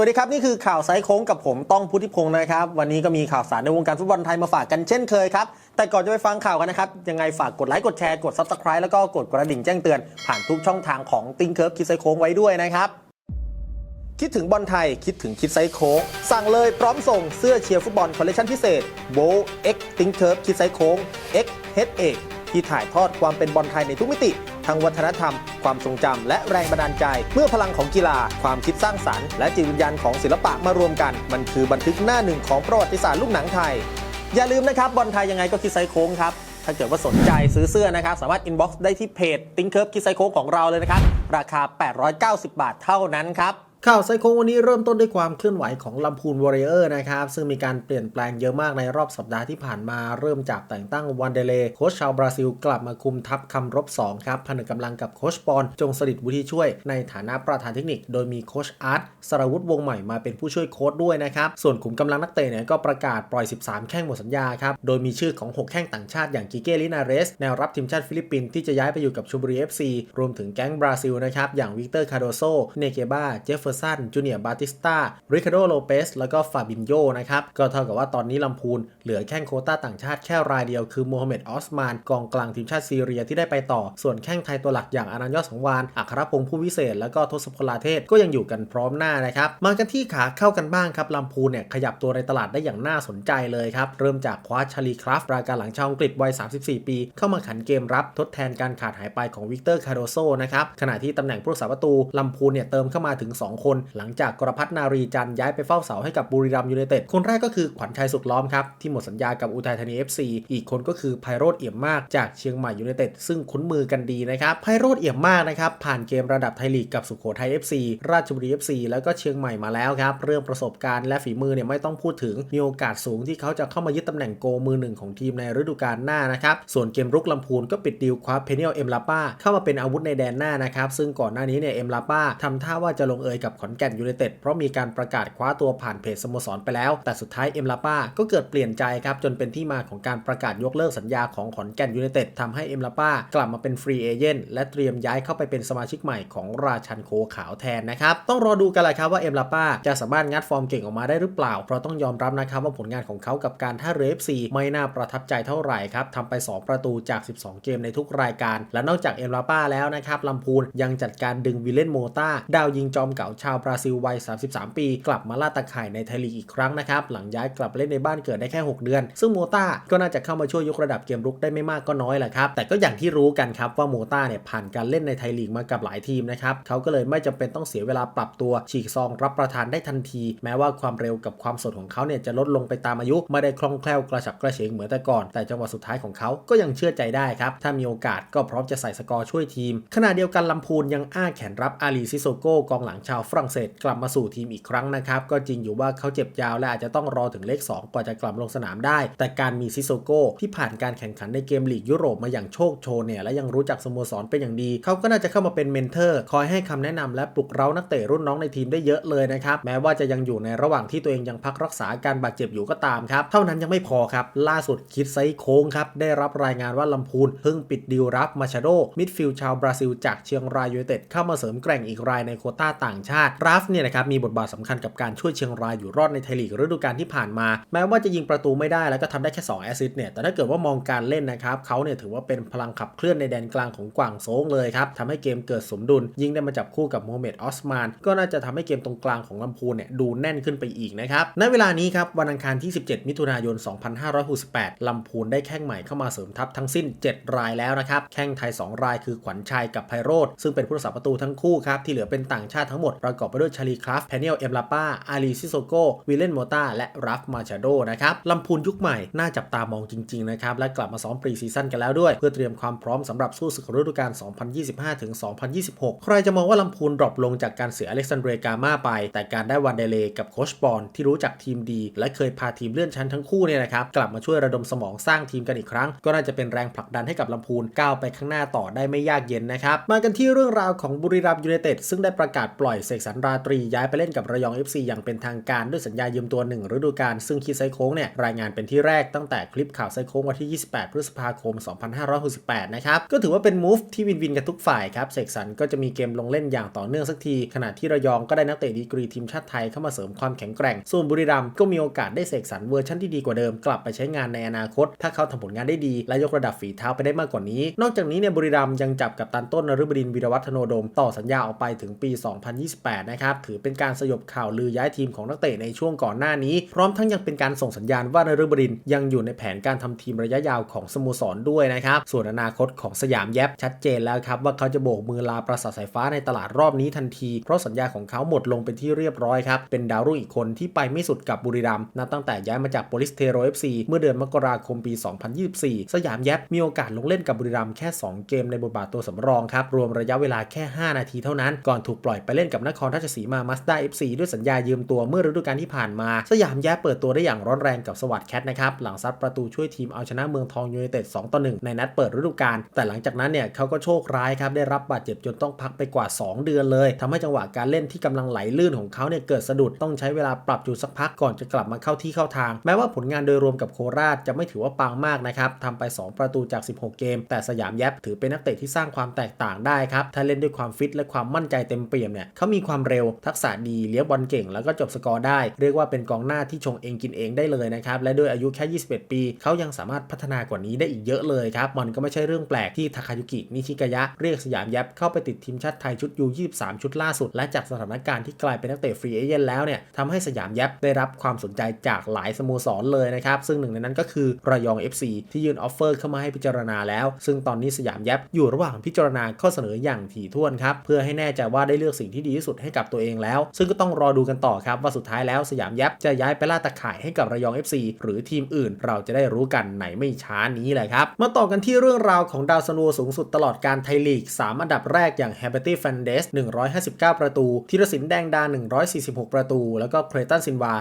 วัสดีครับ นี่คือข่าวไซส์โค้งกับผมต้องพุทธิพงศ์นะครับ วันนี้ก็มีข่าวสารในวงการฟุตบอลไทยมาฝากกันเช่นเคยครับ แต่ก่อนจะไปฟังข่าวกันนะครับ ยังไงฝากกดไลค์กดแชร์กด Subscribe แล้วก็กดกระดิ่งแจ้งเตือน ผ่านทุกช่องทางของติงเคิร์ฟคิดไซส์โค้งไว้ด้วยนะครับคิดถึงบอลไทย คิดถึงคิดไซส์โค้งสั่งเลยพร้อมส่งเสื้อเชียร์ฟุตบอลคอลเลคชันพิเศษโบเอ็กติงเคิร์ฟคิดไซส์โค้งเอ็กเฮดเอก ที่ถ่ายทอดความเป็นบอลไทยในทุกมิติ ทั้งวัฒนธรรม ความทรงจำและแรงบันดาลใจ เมื่อพลังของกีฬา ความคิดสร้างสรรค์และจิตวิญญาณของศิลปะมารวมกัน มันคือบันทึกหน้าหนึ่งของประวัติศาสตร์ลูกหนังไทย อย่าลืมนะครับบอลไทยยังไงก็คิดไซโค้งครับถ้าเกิดว่าสนใจซื้อเสื้อนะครับ สามารถอินบ็อกซ์ได้ที่เพจติงเคิร์ฟคิดไซโค้งของเราเลยนะครับราคา 890 บาทเท่านั้นครับ ข่าวไซโควันนี้เริ่มต้นด้วยความเคลื่อนไหวของลำพูนวอริเออร์นะครับ ซึ่งมีการเปลี่ยนแปลงเยอะมากในรอบสัปดาห์ที่ผ่านมา เริ่มจากแต่งตั้งวันเดเลโค้ชชาวบราซิลกลับมาคุมทัพคำรบ 2 ครับผนึกกำลังกับโค้ชปอน จงสฤษดิ์วุฒิช่วย ในฐานะประธานเทคนิค โดยมีโค้ชอาร์ตสรวุฒิวงใหม่มาเป็นผู้ช่วยโค้ชด้วยนะครับ ส่วนขุมกำลังนักเตะเนี่ยก็ประกาศปล่อย 13 แข้งหมดสัญญาครับโดยมีชื่อของ 6 แข้งต่างชาติอย่างกิเกลินาเรสแนวรับทีมชาติฟิลิปปินส์ที่จะย้ายไปอยู่กับชลบุรี FC รวมถึงแก๊งบราซิลนะครับอย่างวิกเตอร์คาโดโซเนเกบาเจฟอร์สันจูเนียร์บาติสตาริคาโดโลเปสแล้วก็ฟาบินโยนะครับ ก็เท่ากับว่าตอนนี้ลำพูนเหลือแข้งโคต้าต่างชาติแค่รายเดียวคือโมฮัมเหม็ดออสมาน กองกลางทีมชาติซีเรียที่ได้ไปต่อ ส่วนแข้งไทยตัวหลักอย่างอนันต์ยอดสังวานอัครพงษ์ผู้วิเศษ แล้วก็ทศพลาเทศก็ยังอยู่กันพร้อมหน้านะครับมากันที่ขาเข้ากันบ้างครับลำพูนเนี่ยขยับตัวในตลาดได้อย่างน่าสนใจเลยครับเริ่มจากคว้าชาลีคราฟรายการหลังชาวอังกฤษวัย 34 ปี เข้ามาขันเกมรับทดแทนการขาดหายไปของวิกเตอร์คาร์โดโซนะครับขณะที่ตำแหน่งผู้รักษาประตูลำพูนเนี่ยเติมเข้ามาถึง 2คน หลังจากกรพัฒนารีจันย้ายไปเฝ้าเสาให้กับบุรีรัมยูไนเต็ดคนแรกก็คือขวัญชัยสุขล้อมครับที่หมดสัญญากับอุทัยธานี FC อีกคนก็คือไพโรธเอี่ยมมากจากเชียงใหม่ยูไนเต็ดซึ่งคุ้นมือกันดีนะครับไพโรธเอี่ยมมากนะครับผ่านเกมระดับไทยลีกกับสุโขทัย FC ราชบุรี FC แล้วก็เชียงใหม่มาแล้วครับเรื่องประสบการณ์และฝีมือเนี่ยไม่ต้องพูดถึงมีโอกาสสูงที่เขาจะเข้ามายึดตำแหน่งโกมือหนึ่งของทีมในฤดูกาลหน้านะครับส่วนเกมรุกลำพูนก็ปิดดีลคว้าเพเนียลเอ็มลาป้าเข้ามาเป็นอาวุธในแดนหน้านะครับซึ่งก่อนหน้านี้เนี่ยเอ็มลาป้าทำท่าว่าจะลงเอยกับขอนแก่นยูไนเต็ดเพราะมีการประกาศคว้าตัวผ่านเพจสโมสรไปแล้ว แต่สุดท้ายเอ็มลาป้าก็เกิดเปลี่ยนใจครับจนเป็นที่มาของการประกาศยกเลิกสัญญาของขอนแก่นยูไนเต็ดทำให้เอ็มลาป้ากลับมาเป็นฟรีเอเจนต์และเตรียมย้ายเข้าไปเป็นสมาชิกใหม่ของราชันโคขาวแทนนะครับต้องรอดูกันแหละครับว่าเอ็มลาป้าจะสามารถงัดฟอร์มเก่งออกมาได้หรือเปล่า เพราะต้องยอมรับนะครับว่าผลงานของเขากับการท่าเรือ FC ไม่น่าประทับใจเท่าไหร่ครับทำไป 2 ประตูจาก 12 เกมในทุกรายการ และนอกจากเอ็มลาป้าแล้วนะครับลำพูนยังจัดการดึงวิลเลนโมตาดาวยิงจอมเก่าชาวบราซิลวัย 33 ปี กลับมาล่าตะข่ายในไทยลีกอีกครั้งนะครับ หลังย้ายกลับเล่นในบ้านเกิดได้แค่ 6 เดือน ซึ่งโมต้าก็น่าจะเข้ามาช่วยยกระดับเกมรุกได้ไม่มากก็น้อยแหละครับ แต่ก็อย่างที่รู้กันครับว่าโมต้าเนี่ยผ่านการเล่นในไทยลีกมากับหลายทีมนะครับ เขาก็เลยไม่จำเป็นต้องเสียเวลาปรับตัวฉีกซองรับประทานได้ทันที แม้ว่าความเร็วกับความสดของเขาเนี่ยจะลดลงไปตามอายุ ไม่ได้คล่องแคล่วกระฉับกระเฉงเหมือนแต่ก่อน แต่จังหวะสุดท้ายของเขาก็ยังเชื่อใจได้ครับ ถ้ามีโอกาสก็พร้อมจะใส่สกอร์ช่วยทีม ขณะเดียวกันลำพูนยังอ้าแขนรับอาลีซิโซโกกองหลังชาวฝรั่งเศสกลับมาสู่ทีมอีกครั้งนะครับก็จริงอยู่ว่าเขาเจ็บยาวและอาจจะต้องรอถึงเลข 2 กว่าจะกลับลงสนามได้ แต่การมีซิโซโก้ที่ผ่านการแข่งขันในเกมลีกยุโรปมาอย่างโชคโชนเนี่ยและยังรู้จักสโมสรเป็นอย่างดี เขาก็น่าจะเข้ามาเป็นเมนเทอร์คอยให้คำแนะนำและปลุกเร้านักเตะรุ่นน้องในทีมได้เยอะเลยนะครับแม้ว่าจะยังอยู่ในระหว่างที่ตัวเองยังพักรักษาการบาดเจ็บอยู่ก็ตามครับเท่านั้นยังไม่พอครับล่าสุดคิดไซโค้งครับได้รับรายงานว่าลำพูนเพิ่งปิดดีลรับมาชาโดมิดฟิลด์ชาวบราซิลจากเชียงรายยูไนเต็ดเข้ามาเสริมแกร่งอีกรายในโคต้าต่างชาติราฟเนี่ยนะครับมีบทบาทสำคัญกับการช่วยเชียงรายอยู่รอดในไทยลีกฤดูกาลที่ผ่านมา แม้ว่าจะยิงประตูไม่ได้แล้วก็ทำได้แค่2แอสซิสต์เนี่ยแต่ถ้าเกิดว่ามองการเล่นนะครับเขาเนี่ยถือว่าเป็นพลังขับเคลื่อนในแดนกลางของกวางโซงเลยครับทำให้เกมเกิดสมดุล ยิงได้มาจับคู่กับโมฮัมเหม็ดออสมาน ก็น่าจะทำให้เกมตรงกลางของลำพูนเนี่ยดูแน่นขึ้นไปอีกนะครับณเวลานี้ครับวันอังคารที่ 17 มิถุนายน 2568ลำพูนได้แข้งใหม่เข้ามาเสริมทัพทั้งสิ้น 7 รายแล้วนะครับแข้งไทย 2 รายคือขวัญชัยกับไพโรธซึ่งเป็นผู้รักษาประตูทั้งคู่ครับที่เหลือเป็นต่างชาติทั้งหมดประกอบไปด้วยชาลีคราฟแพเนียลเอ็มลาป้าอาลีซิโซโกวิลเลนโมตาและรัฟมาชาโดนะครับลำพูนยุคใหม่น่าจับตามองจริงๆนะครับและกลับมาซ้อมปรีซีซั่นกันแล้วด้วย เพื่อเตรียมความพร้อมสำหรับสู้ศึกฤดูกาล 2025 ถึง 2026 ใครจะมองว่าลำพูนดรอปลงจากการเสียอเล็กซานเดรกามาไป แต่การได้วันเดเลกับโคชบอลที่รู้จักทีมดี และเคยพาทีมเลื่อนชั้นทั้งคู่เนี่ยนะครับกลับมาช่วยระดมสมองสร้างทีมกันอีกครั้ง ก็น่าจะเป็นแรงผลักดันให้กับลำพูนก้าวไปข้างหน้าต่อได้ไม่ยากเย็นนะครับมากันที่เรื่องราวของบุรีรัมย์ยูไนเต็ดซึ่งได้ประกาศปล่อยเสกสรรราตรีย้ายไปเล่นกับระยอง FC อย่างเป็นทางการด้วยสัญญายืมตัว 1 ฤดูกาลซึ่งคิดไซโค้งเนี่ยรายงานเป็นที่แรกตั้งแต่คลิปข่าวไซโค้งวันที่ 28 พฤษภาคม 2568 นะครับก็ถือว่าเป็นมูฟที่วินวินกันทุกฝ่ายครับเสกสรรก็จะมีเกมลงเล่นอย่างต่อเนื่องสักที ขณะที่ระยองก็ได้นักเตะดีกรีทีมชาติไทยเข้ามาเสริมความแข็งแกร่ง ส่วนบุรีรัมย์ก็มีโอกาสได้เสกสรรเวอร์ชันที่ดีกว่าเดิมกลับไปใช้งานในอนาคต ถ้าเขาทำผลงานได้ดี และยกระดับฝีเท้าไปได้มากกว่านี้ นอกจากนี้เนี่ยบุรีรัมย์ยังจับกับตันต้นนฤบดินวีรวัฒโนดม ต่อสัญญาออกไปถึงปี2028นะครับ ถือเป็นการสยบข่าวลือย้ายทีมของนักเตะในช่วงก่อนหน้านี้ พร้อมทั้งยังเป็นการส่งสัญญาณว่านฤบดินยังอยู่ในแผนการทำทีมระยะยาวของสโมสรด้วยนะครับ ส่วนอนาคตของสยามแยบชัดเจนแล้วครับว่าเขาจะโบกมือลาประสาทสายฟ้าในตลาดรอบนี้ทันที เพราะสัญญาของเขาหมดลงเป็นที่เรียบร้อยครับ เป็นดาวรุ่งอีกคนที่ไปไม่สุดกับบุรีรัมย์นับตั้งแต่ย้ายมาจากโปลิสเทโรเอฟซีเมื่อเดือนมกราคมปี 2024 สยามแยบมีโอกาสลงเล่นกับบุรีรัมย์แค่ 2 เกมในบทบาทตัวสำรองครับรวมระยะเวลาแค่ 5 นาทีเท่านั้นก่อนถูกปล่อยไปเล่นกับนครราชสีมามาสด้าเอฟซีด้วยสัญญายืมตัวเมื่อฤดูกาลที่ผ่านมา สยามแยบเปิดตัวได้อย่างร้อนแรงกับสวัสด์แคทนะครับ หลังซัดประตูช่วยทีมเอาชนะเมืองทองยูไนเต็ด2ต่อ1ในนัดเปิดฤดูกาลแต่หลังจากนั้นเนี่ยเขาก็โชคร้ายครับได้รับบาดเจ็บจนต้องพักไปกว่า 2 เดือนเลยทำให้จังหวะการเล่นที่กำลังไหลลื่นของเขาเนี่ยเกิดสะดุดต้องใช้เวลาปรับจูสักพักก่อนจะกลับมาเข้าที่เข้าทาง แม้ว่าผลงานโดยรวมกับโคราชจะไม่ถือว่าปังมากนะครับทำไป 2 ประตูจาก 16 เกม แต่สยามแยบถือเป็นนักเตะที่สร้างความแตกต่างได้ครับถ้าเล่นด้วยความฟิตและความมั่นใจเต็มเปี่ยมเนี่ยเขามีมีความเร็วทักษะดีเลี้ยบอลเก่ง แล้วก็จบสกอร์ได้ เรียกว่าเป็นกองหน้าที่ชงเองกินเองได้เลยนะครับและด้วยอายุแค่ 21 ปี เขายังสามารถพัฒนากว่านี้ได้อีกเยอะเลยครับมันก็ไม่ใช่เรื่องแปลกที่ทาคายุกินิชิกายะเรียกสยามแยบเข้าไปติดทีมชาติไทยชุดยู23ชุดล่าสุด และจากสถานการณ์ที่กลายเป็นนักเตะฟรีเอเจนต์แล้วเนี่ยทำให้สยามแยบได้รับความสนใจจากหลายสโมสรเลยนะครับซึ่งหนึ่งในนั้นก็คือระยอง FC ที่ยื่นออฟเฟอร์เข้ามาให้พิจารณาแล้ว ซึ่งตอนนี้สยามแยบอยู่ระหว่างพิจารณาข้อเสนออย่างถี่ถ้วนครับเพื่อให้แน่ใจว่าได้เลือกสิ่งที่ดีที่สุดให้กับตัวเองแล้ว ซึ่งก็ต้องรอดูกันต่อครับว่าสุดท้ายแล้วสยามแยบจะย้ายไปล่าตะข่ายให้กับระยอง FC หรือทีมอื่นเราจะได้รู้กันไหนไม่ช้านี้เลยครับ มาต่อกันที่เรื่องราวของดาวซันโวสูงสุดตลอดการไทยลีก 3 อันดับแรกอย่าง h a b i t y f a n d e s 159 ประตูธีรศิลป์แดงดา 146 ประตู แล้วก็เครตันซินวา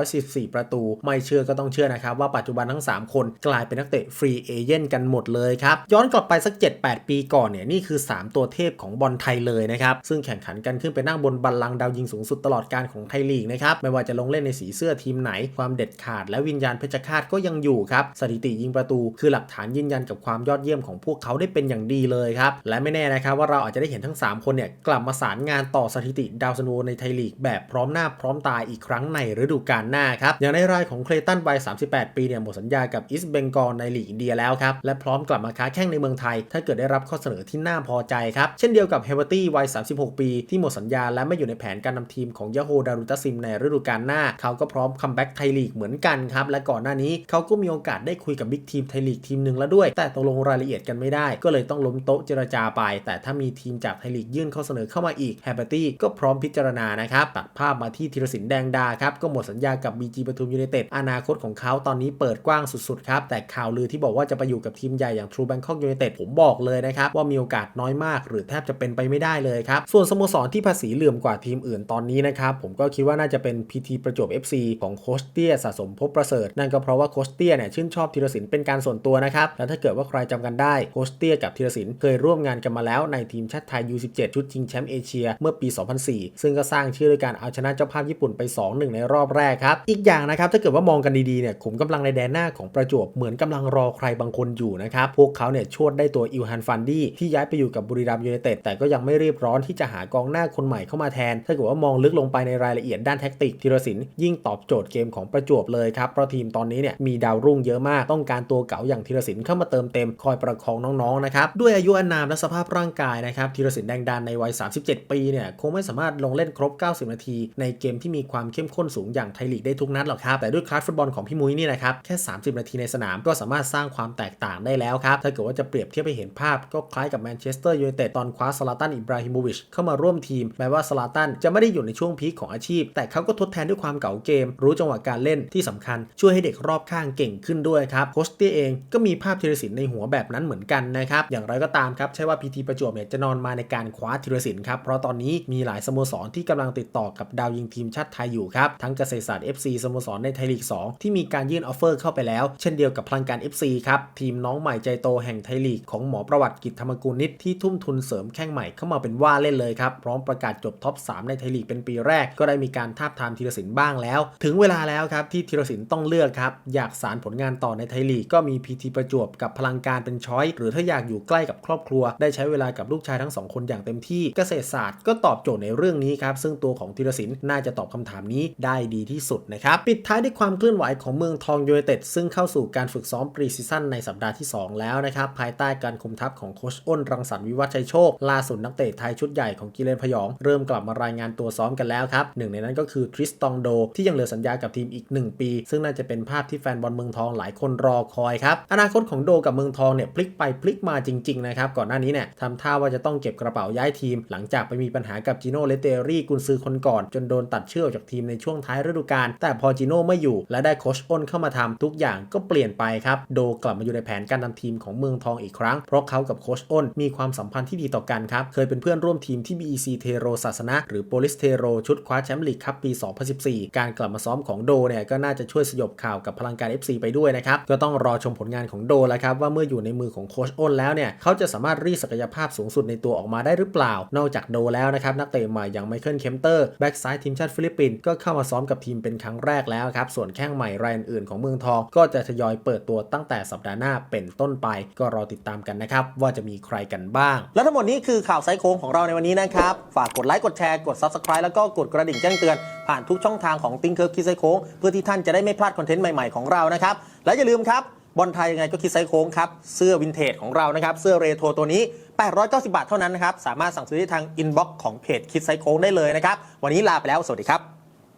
144ประตู ไม่เชื่อก็ต้องเชื่อนะครับว่าปัจจุบันทั้ง 3 คนกลายเป็นนักเตะฟรีเอเจนต์กันหมดเลยครับ ย้อนกลับไปสัก 7-8 ปีก่อนเนี่ยนี่คือ 3 ตัวเทพของบอลไทยเลยนะครับซึ่งแข่งขันกันขึ้นไปนั่งบนบัลลังก์ดาวยิงสูงสุดตลอดการของไทยลีกนะครับไม่ว่าจะลงเล่นในสีเสื้อทีมไหน ความเด็ดขาดและวิญญาณเพชรฆาตก็ยังอยู่ครับสถิติยิงประตูคือหลักฐานยืนยันกับความยอดเยี่ยมของพวกเขาได้เป็นอย่างดีเลยครับและไม่แน่นะครับว่าเราอาจจะได้เห็นทั้ง 3 คนเนี่ยกลับมาสารงานต่อสถิติดาวซันโวในไทยลีกแบบพร้อมหน้าพร้อมตาอีกครั้งในฤดูกาลหน้าครับอย่างในรายของเคลตันวัย38 ปีเนี่ยหมดสัญญากับอิสเบงกอลในลีกอินเดียแล้วครับและพร้อมกลับมาค้าแข้งในเมืองไทย ถ้าเกิดได้รับข้อเสนอที่น่าพอใจครับเช่นเดียวกับเฮเวอร์ตี้วัย36 ปีที่หมดสัญญาและไม่อยู่ในแผนการนำทีมของยาโฮดารุตซิมในฤดูกาลหน้า เขาก็พร้อมคัมแบ็กไทยลีกเหมือนกันครับ และก่อนหน้านี้เขาก็มีโอกาสได้คุยกับบิ๊กทีมไทยลีกทีมหนึ่งแล้วด้วย แต่ตกลงรายละเอียดกันไม่ได้ ก็เลยต้องล้มโต๊ะเจรจาไป แต่ถ้ามีทีมจากไทยลีกยื่นข้อเสนอเข้ามาอีกแฮปปี้ก็พร้อมพิจารณานะครับตัดภาพมาที่ธีรศิลป์แดงดาครับก็หมดสัญญากับ BG ปทุมยูไนเต็ดอนาคตของเขาตอนนี้เปิดกว้างสุดๆครับแต่ข่าวลือที่บอกว่าจะไปอยู่กับทีมใหญ่อย่าง True Bangkok United ผมบอกเลยนะครับว่ามีโอกาสน้อยมาก หรือแทบจะเป็นไปไม่ได้เลยครับส่วนสโมสรที่ภาษีเหลื่อมกว่าทีมอื่นตอนนี้นะครับผมก็คิดว่าน่าจะเป็น PT ประจวบ FC ของโคชเตียสะสมภพประเสริฐ นั่นก็เพราะว่าโคชเตียเนี่ยชื่นชอบธีรศิลป์เป็นการส่วนตัวนะครับและถ้าเกิดว่าใครจำกันได้โคชเตียกับธีรศิลป์เคยร่วมงานกันมาแล้วในทีมชาติไทย U17 ชุดชิงแชมป์เอเชียเมื่อปี 2004 ซึ่งก็สร้างชื่อด้วยการเอาชนะเจ้าภาพญี่ปุ่นไป 2-1 ในรอบแรกครับอีกอย่างนะครับถ้าเกิดว่ามองกันดีๆเนี่ยขุมกำลังในแดนหน้าของประจวบเหมือนกำลังรอใครบางคนอยู่นะครับพวกเขาเนี่ยชวดได้ตัวอิวฮันฟันดี้ที่ย้ายไปอยู่กับบุรีรัมย์ยูไนเต็ดแต่ก็ยังไม่รีบร้อนที่จะหากองหน้าคนหม่เข้ามาแทน ถ้าเกิดว่ามองลึกลงไปในรายละเอียดด้านแท็กติกธีรศิลป์ยิ่งตอบโจทย์เกมของประจวบเลยครับ เพราะทีมตอนนี้เนี่ยมีดาวรุ่งเยอะมาก ต้องการตัวเก๋าอย่างธีรศิลป์เข้ามาเติมเต็มคอยประคองน้องๆนะครับ ด้วยอายุอานามและสภาพร่างกายนะครับธีรศิลป์แดงดานในวัย 37 ปีเนี่ยคงไม่สามารถลงเล่นครบ 90 นาที ในเกมที่มีความเข้มข้นสูงอย่างไทยลีกได้ทุกนัดหรอกครับแต่ด้วยคลาสฟุตบอลของพี่มุ้ยนี่นะครับแค่ 30 นาทีในสนามก็สามารถสร้างความแตกต่างได้แล้วครับถ้าเกิดว่าจะเปรียบเทียบไปเห็นภาพก็คล้ายกับแมนเชสเตอร์ยูไนเต็ดตอนคว้าสลาตันอิบราฮิโมวิชเข้ามาร่วมทีมแมว่าสลาตันจะไม่ได้อยู่ในช่วงพีคของอาชีพ แต่เขาก็ทดแทนด้วยความเก่าเกม รู้จังหวะการเล่นที่สำคัญ ช่วยให้เด็กรอบข้างเก่งขึ้นด้วยครับโคชเตี้ยเองก็มีภาพธีรศิลป์ในหัวแบบนั้นเหมือนกันนะครับอย่างไรก็ตามครับใช่ว่าพีทีประจวบเนี่ยจะนอนมาในการคว้าธีรศิลป์ครับเพราะตอนนี้มีหลายสโมสรที่กำลังติดต่อกับดาวยิงทีมชาติไทยอยู่ครับทั้งเกษตรศาสตร์ FC สโมสรในไทยลีก 2 ที่มีการยื่นออฟเฟอร์เข้าไปแล้ว เช่นเดียวกับพลังการ FC ครับทีมน้องใหม่ใจโตแห่งไทยลีกของหมอประวัติกิจธรรมกุลนิตที่ทุ่มทุนเสริมแข้งใหม่เข้ามาเป็นว่าเล่นเลยครับพร้อมประกาศสจบท็อป 3 ในไทยลีกเป็นปีแรก ก็ได้มีการทาบทามธีรศิลป์บ้างแล้ว ถึงเวลาแล้วครับที่ธีรศิลป์ต้องเลือกครับอยากสารผลงานต่อในไทยลีกก็มีพีทีประจวบกับพลังการเป็นช้อยหรือถ้าอยากอยู่ใกล้กับครอบครัว ได้ใช้เวลากับลูกชายทั้งสองคนอย่างเต็มที่เกษตรศาสตร์ก็ตอบโจทย์ในเรื่องนี้ครับซึ่งตัวของธีรศิลป์น่าจะตอบคำถามนี้ได้ดีที่สุดนะครับปิดท้ายด้วยความเคลื่อนไหวของเมืองทองยูไนเต็ดซึ่งเข้าสู่การฝึกซ้อมปรีซีซั่นในสัปดาห์ที่ 2 แล้วนะครับภายใต้การคุมทัพของโค้ชอ้นรังสรรค์วิวัฒชัยโชคล่าสุดนักเตะไทยชุดใหญ่ของกิเลนพยองเริ่มกลับมารายงานตัวซ้อมกันแล้วครับหนึ่งในนั้นก็คือทริสตองโด ที่ยังเหลือสัญญากับทีมอีก 1 ปี ซึ่งน่าจะเป็นภาพที่แฟนบอลเมืองทองหลายคนรอคอยครับอนาคตของโดกับเมืองทองเนี่ยพลิกไปพลิกมาจริงๆนะครับก่อนหน้านี้เนี่ยทำท่าว่าจะต้องเก็บกระเป๋าย้ายทีม หลังจากไปมีปัญหากับจิโน่เลเตอรี่กุนซือคนก่อน จนโดนตัดเชื่อออกจากทีมในช่วงท้ายฤดูกาลแต่พอจิโน่ไม่อยู่ และได้โคชอ้นเข้ามาทำทุกอย่างก็เปลี่ยนไปครับโดกลับมาอยู่ในแผนการนำทีมของเมืองทองอีกครั้งเพราะเขากับโคชอ้นมีความสัมพันธ์ที่ดีต่อกันครับเคยเป็นเพื่อนร่วมทีมที่ BEC เทโรศาสนะหรือโปลิสเทโรชุดคว้าแชมป์ลีกครับปี 2014 การกลับมาซ้อมของโดเนี่ยก็น่าจะช่วยสยบข่าวกับพลังการ FC ไปด้วยนะครับ ก็ต้องรอชมผลงานของโดแล้วครับ ว่าเมื่ออยู่ในมือของโคชอ้นแล้วเนี่ย เขาจะสามารถรีศักยภาพสูงสุดในตัวออกมาได้หรือเปล่า นอกจากโดแล้วนะครับ นักเตะใหม่อย่างไมเคิลเคมเตอร์แบ็กซ้ายทีมชาติฟิลิปปินส์ก็เข้ามาซ้อมกับทีมเป็นครั้งแรกแล้วครับส่วนแข้งใหม่รายอื่นๆของเมืองทองก็จะทยอยเปิดตัวตั้งแต่สัปดาห์หน้าเป็นต้นไป ก็รอติดตามกันนะครับว่าจะมีใครกันบ้าง และทั้งหมดนี้คือข่าวไซโค้งของเราในวันนี้นะครับฝากกดไลค์กดแชร์กด Subscribe แล้วก็กดกระดิ่งแจ้งเตือน ผ่านทุกช่องทางของติ้งเคิร์ฟคิดไซโค้งเพื่อที่ท่านจะได้ไม่พลาดคอนเทนต์ใหม่ๆของเรานะครับและอย่าลืมครับบอลไทยยังไงก็คิดไซโค้งครับเสื้อวินเทจของเรานะครับเสื้อเรโทรตัวนี้ 890 บาทเท่านั้นนะครับสามารถสั่งซื้อได้ทางอินบ็อกซ์ของเพจคิดไซโค้งได้เลยนะครับวันนี้ลาไปแล้วสวัสดีครับ